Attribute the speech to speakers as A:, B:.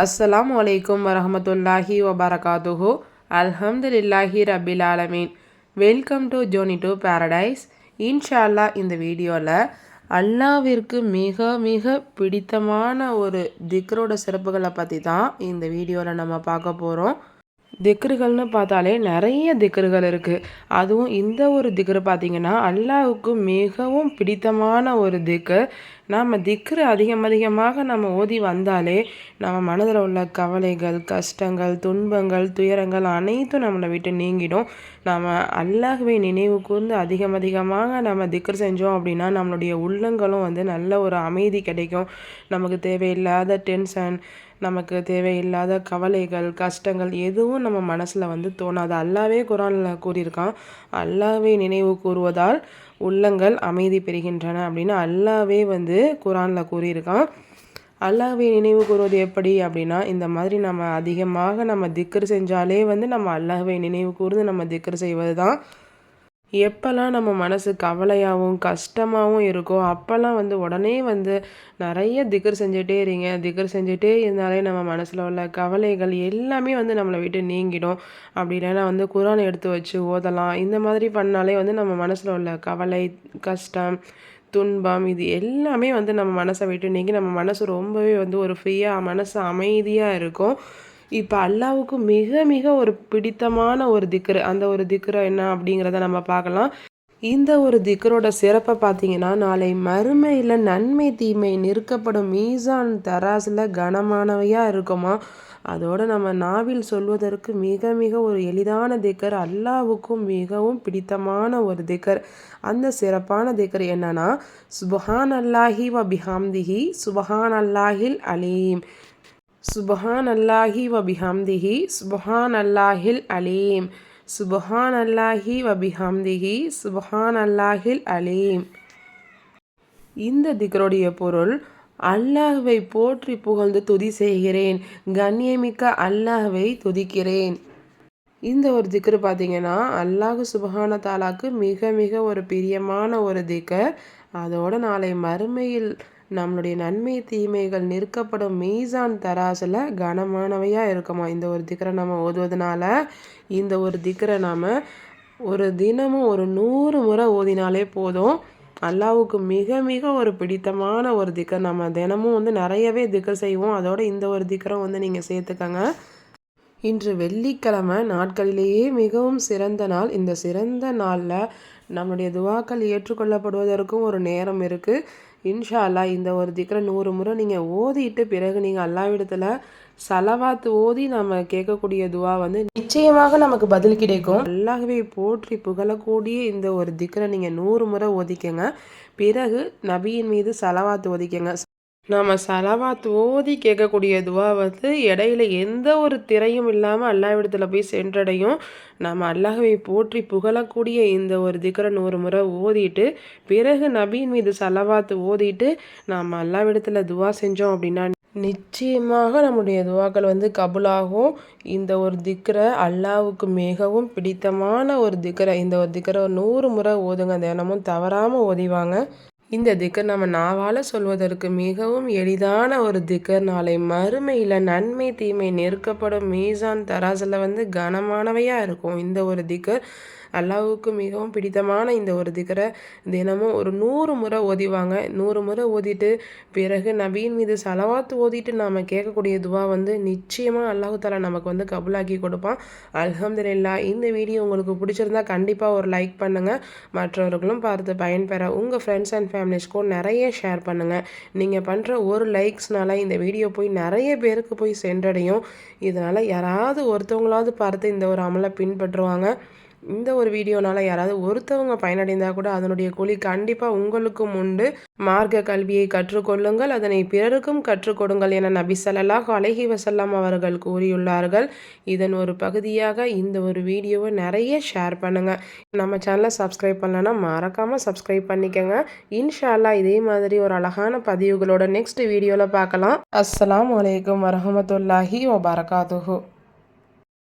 A: அஸ்ஸலாம் வலைக்கும் வரமத்துல்லாஹி வபரகாத்துஹு அல்ஹம்துலில்லாஹி ரபில் ஆலமீன் welcome to journey to paradise இன்ஷால்லா இந்த வீடியோவில் அல்லாவிற்கு மிக மிக பிடித்தமான ஒரு திக்ரோட சிறப்புகளை பற்றி தான் இந்த வீடியோவில் நம்ம பார்க்க போகிறோம் திக்ருகள்னு பார்த்தாலே நிறைய திக்ருகள் இருக்குது அதுவும் இந்த ஒரு திக்ரு பார்த்திங்கன்னா அல்லாவுக்கு மிகவும் பிடித்தமான ஒரு திக்கு நாம் திக்ரு அதிகம் அதிகமாக நம்ம ஓதி வந்தாலே நம்ம மனதில் உள்ள கவலைகள் கஷ்டங்கள் துன்பங்கள் துயரங்கள் அனைத்தும் நம்மளை விட்டு நீங்கிடும். நாம் அல்லாஹுவை நினைவு கூர்ந்து அதிகம் அதிகமாக நம்ம திக்ரு செஞ்சோம் அப்படின்னா நம்மளுடைய உள்ளங்களும் வந்து நல்ல ஒரு அமைதி கிடைக்கும். நமக்கு தேவையில்லாத டென்ஷன் நமக்கு தேவையில்லாத கவலைகள் கஷ்டங்கள் எதுவும் நம்ம மனசில் வந்து தோணாது. அல்லாவே குரானில் கூறியிருக்கான் அல்லாவே நினைவு கூறுவதால் உள்ளங்கள் அமைதி பெறுகின்றன அப்படின்னு அல்லாவே வந்து குரானில் கூறியிருக்கான். அல்லாவை நினைவு கூறுவது எப்படி அப்படின்னா இந்த மாதிரி நம்ம அதிகமாக நம்ம திக்கர் செஞ்சாலே வந்து நம்ம அல்லாவை நினைவு கூர்ந்து நம்ம திக்கர் செய்வது தான் எப்போல்லாம் நம்ம மனசு கவலையாகவும் கஷ்டமாகவும் இருக்கோ அப்போல்லாம் வந்து உடனே வந்து நிறைய திகர் செஞ்சுட்டே இருங்க. திகர் செஞ்சுட்டே இருந்தாலே நம்ம மனசில் உள்ள கவலைகள் எல்லாமே வந்து நம்மளை விட்டு நீங்கிடும். அப்படி இல்லைன்னா வந்து குரான் எடுத்து வச்சு ஓதலாம். இந்த மாதிரி பண்ணாலே வந்து நம்ம மனசில் உள்ள கவலை கஷ்டம் துன்பம் இது எல்லாமே வந்து நம்ம மனசை விட்டு நீங்கி நம்ம மனசு ரொம்பவே வந்து ஒரு ஃப்ரீயாக மனசு அமைதியாக இருக்கும். இப்போ அல்லாவுக்கு மிக மிக ஒரு பிடித்தமான ஒரு திக்ரு. அந்த ஒரு திக்ரு என்ன அப்படிங்கிறத நம்ம பார்க்கலாம். இந்த ஒரு திக்கரோட சிறப்பை பார்த்தீங்கன்னா நாளை மறுமையில் நன்மை தீமை நிற்கப்படும் மீசான் தராசில் கனமானவையாக இருக்குமா? அதோடு நம்ம நாவில் சொல்வதற்கு மிக மிக ஒரு எளிதான திக்கர் அல்லாவுக்கும் மிகவும் பிடித்தமான ஒரு திக்கர் அந்த சிறப்பான திக்கர் என்னன்னா சுபஹான் அல்லாஹி வ பிஹாம்திஹி சுபஹான் அல்லாஹில் அலீம். சுபஹான் அல்லாஹி வபிஹாம்திஹி சுபஹான் அல்லாஹில் அலீம். சுபஹான் அல்லாஹி வபிஹாம்திஹி சுபஹான் அல்லாஹில் அலீம். இந்த திகருடைய பொருள் அல்லாஹ்வை போற்றி புகழ்ந்து துதி செய்கிறேன். கண்ணியமிக்க அல்லாஹ்வை துதிக்கிறேன். இந்த ஒரு திக்ரு பார்த்தீங்கன்னா அல்லாஹு சுபஹான தாலாக்கு மிக மிக ஒரு பிரியமான ஒரு திக்கர் அதோட நாளை மறுமையில் நம்மளுடைய நன்மை தீமைகள் நிற்கப்படும் மீசான் தராசில் கனமானவையாக இருக்குமா? இந்த ஒரு திக்கரை நம்ம ஓதுவதனால இந்த ஒரு திக்கரை நாம் ஒரு தினமும் ஒரு நூறு முறை ஓதினாலே போதும். அல்லாவுக்கு மிக மிக ஒரு பிடித்தமான ஒரு திக்கர் நம்ம தினமும் வந்து நிறையவே திக்கர் செய்வோம். அதோட இந்த ஒரு திக்கரம் வந்து நீங்கள் சேர்த்துக்கங்க. இன்று வெள்ளிக்கிழமை நாட்களிலேயே மிகவும் சிறந்த நாள். இந்த சிறந்த நாளில் நம்மளுடைய துவாக்கள் ஏற்றுக்கொள்ளப்படுவதற்கும் ஒரு நேரம் இருக்குது இன்ஷா அல்லா இந்த ஒரு திக்கரை நூறு முறை நீங்கள் ஓதிட்டு பிறகு நீங்கள் அல்லாவிடத்தில் சலவாத்து ஓதி நம்ம கேட்கக்கூடிய துவா வந்து நிச்சயமாக நமக்கு பதில் கிடைக்கும். நல்லாவே போற்றி புகழக்கூடிய இந்த ஒரு திக்கரை நீங்கள் நூறு முறை ஓதிக்கங்க. பிறகு நபியின் மீது சலவாத்து ஓதிக்கங்க. நம்ம சலவாத் ஓதி கேட்கக்கூடிய துவா வந்து இடையில எந்த ஒரு திரையும் இல்லாமல் அல்லாவிடத்தில் போய் சென்றடையும். நம்ம அல்லாஹவை போற்றி புகழக்கூடிய இந்த ஒரு திக்கரை நூறு முறை ஓதிட்டு பிறகு நபியின் மீது சலவாத்து ஓதிட்டு நாம் அல்லாவிடத்தில் துவா செஞ்சோம் அப்படின்னா நிச்சயமாக நம்முடைய துவாக்கள் வந்து கபுலாகும். இந்த ஒரு திக்கரை அல்லாவுக்கு மிகவும் பிடித்தமான ஒரு திக்கரை இந்த ஒரு திக்கரை நூறு முறை ஓதுங்க. தினமும் தவறாமல் ஓதிவாங்க. இந்த திக்கர் நம்ம நாவால் சொல்வதற்கு மிகவும் எளிதான ஒரு திக்கர். நாளை மறுமையில் நன்மை தீமை நெருக்கப்படும் மீசான் தராசில் வந்து கனமானவையாக இருக்கும். இந்த ஒரு திக்கர் அல்லாவுக்கு மிகவும் பிடித்தமான இந்த ஒரு திக்கரை தினமும் ஒரு நூறு முறை ஓதிவாங்க. நூறு முறை ஓதிட்டு பிறகு நபீன் மீது செலவாத்து ஓதிட்டு நாம் கேட்கக்கூடிய துவா வந்து நிச்சயமாக அல்லாஹு தாலா நமக்கு வந்து கபுலாக்கி கொடுப்பான். அலமதுல்லா இந்த வீடியோ உங்களுக்கு பிடிச்சிருந்தா கண்டிப்பாக ஒரு லைக் பண்ணுங்கள் மற்றவர்களும் பார்த்து பயன்பெற உங்கள் ஃப்ரெண்ட்ஸ் அண்ட் ஃபேமிலிஸ்க்கும் நிறைய ஷேர் பண்ணுங்கள் நீங்கள் பண்ணுற ஒரு லைக்ஸ்னால இந்த வீடியோ போய் நிறைய பேருக்கு போய் சென்றடையும். இதனால் யாராவது ஒருத்தவங்களாவது பார்த்து இந்த ஒரு அமலை பின்பற்றுவாங்க. இந்த ஒரு வீடியோனால் யாராவது ஒருத்தவங்க பயனடைந்தால் கூட அதனுடைய கூலி கண்டிப்பாக உங்களுக்கும் உண்டு. மார்க்க கல்வியை கற்றுக்கொள்ளுங்கள் அதனை பிறருக்கும் கற்றுக்கொடுங்கள் என நபி சல்லாஹ் அலஹி வசல்லாம் அவர்கள் கூறியுள்ளார்கள். இதன் ஒரு பகுதியாக இந்த ஒரு வீடியோவை நிறைய ஷேர் பண்ணுங்கள் நம்ம சேனலை சப்ஸ்கிரைப் பண்ணலன்னா மறக்காமல் சப்ஸ்கிரைப் பண்ணிக்கோங்க. இன்ஷால்லா இதே மாதிரி ஒரு அழகான பதிவுகளோட நெக்ஸ்ட் வீடியோவில் பார்க்கலாம். அஸ்லாம் வலைக்கம் வரமத்துல்லாஹி வபரகாத்துஹூ.